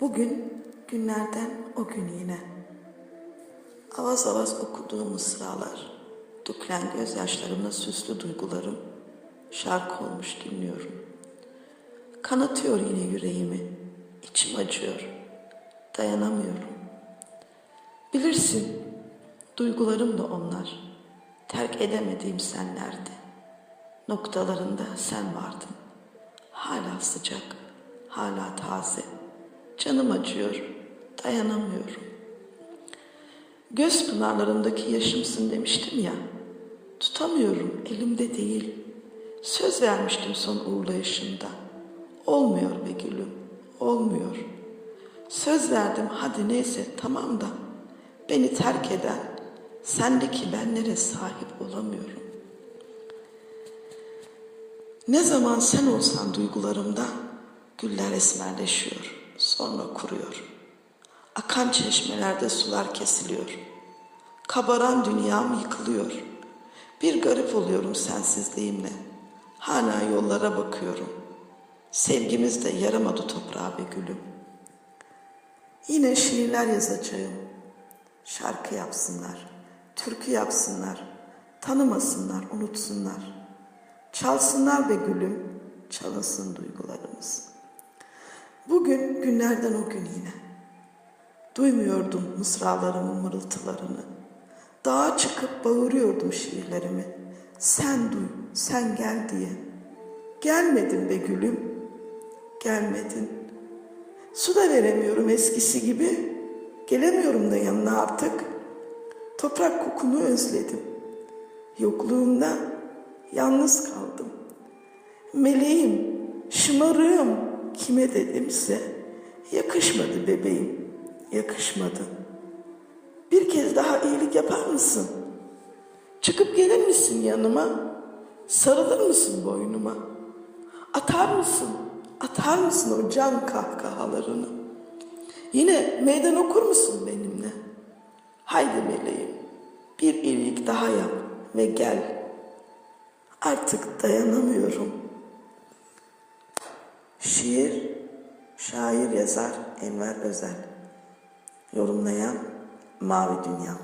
Bugün günlerden o gün yine. Avaz avaz okuduğum mısralar, dökülen gözyaşlarımla süslü duygularım, şarkı olmuş dinliyorum. Kanatıyor yine yüreğimi, içim acıyor, dayanamıyorum. Bilirsin, duygularım da onlar, terk edemediğim senlerdi. Noktalarında sen vardın, hala sıcak, hala taze. Canım acıyor, dayanamıyorum. Göz pınarlarındaki yaşımsın demiştim ya. Tutamıyorum, elimde değil. Söz vermiştim son uğurlayışımda. Olmuyor be gülüm, olmuyor. Söz verdim hadi neyse tamam da beni terk eden sendeki benlere sahip olamıyorum. Ne zaman sen olsan duygularımda güller esmerleşiyor, sonra kuruyor. Akan çeşmelerde sular kesiliyor. Kabaran dünyam yıkılıyor. Bir garip oluyorum sensizliğimle. Hala yollara bakıyorum. Sevgimiz de yaramadı toprağa be gülüm. Yine şiirler yazacağım. Şarkı yapsınlar, türkü yapsınlar, tanımasınlar, unutsunlar. Çalsınlar be gülüm, çalınsın duygularımız. Bugün günlerden o gün yine. Duymuyordum mısralarımın mırıltılarını. Dağa çıkıp bağırıyordum şiirlerimi. Sen duy, sen gel diye. Gelmedin be gülüm, gelmedin. Su da veremiyorum eskisi gibi. Gelemiyorum da yanına artık. Toprak kokunu özledim. Yokluğunda yalnız kaldım. Meleğim, şımarığım kime dedimse yakışmadı bebeğim, yakışmadı. Bir kez daha iyilik yapar mısın? Çıkıp gelir misin yanıma? Sarılır mısın boynuma? Atar mısın? Atar mısın o can kahkahalarını? Yine meydan okur musun benimle? Haydi meleğim, bir iyilik daha yap ve gel. Artık dayanamıyorum. Şiir, şair yazar Enver Özel. Yorumlayan Mavi Dünya.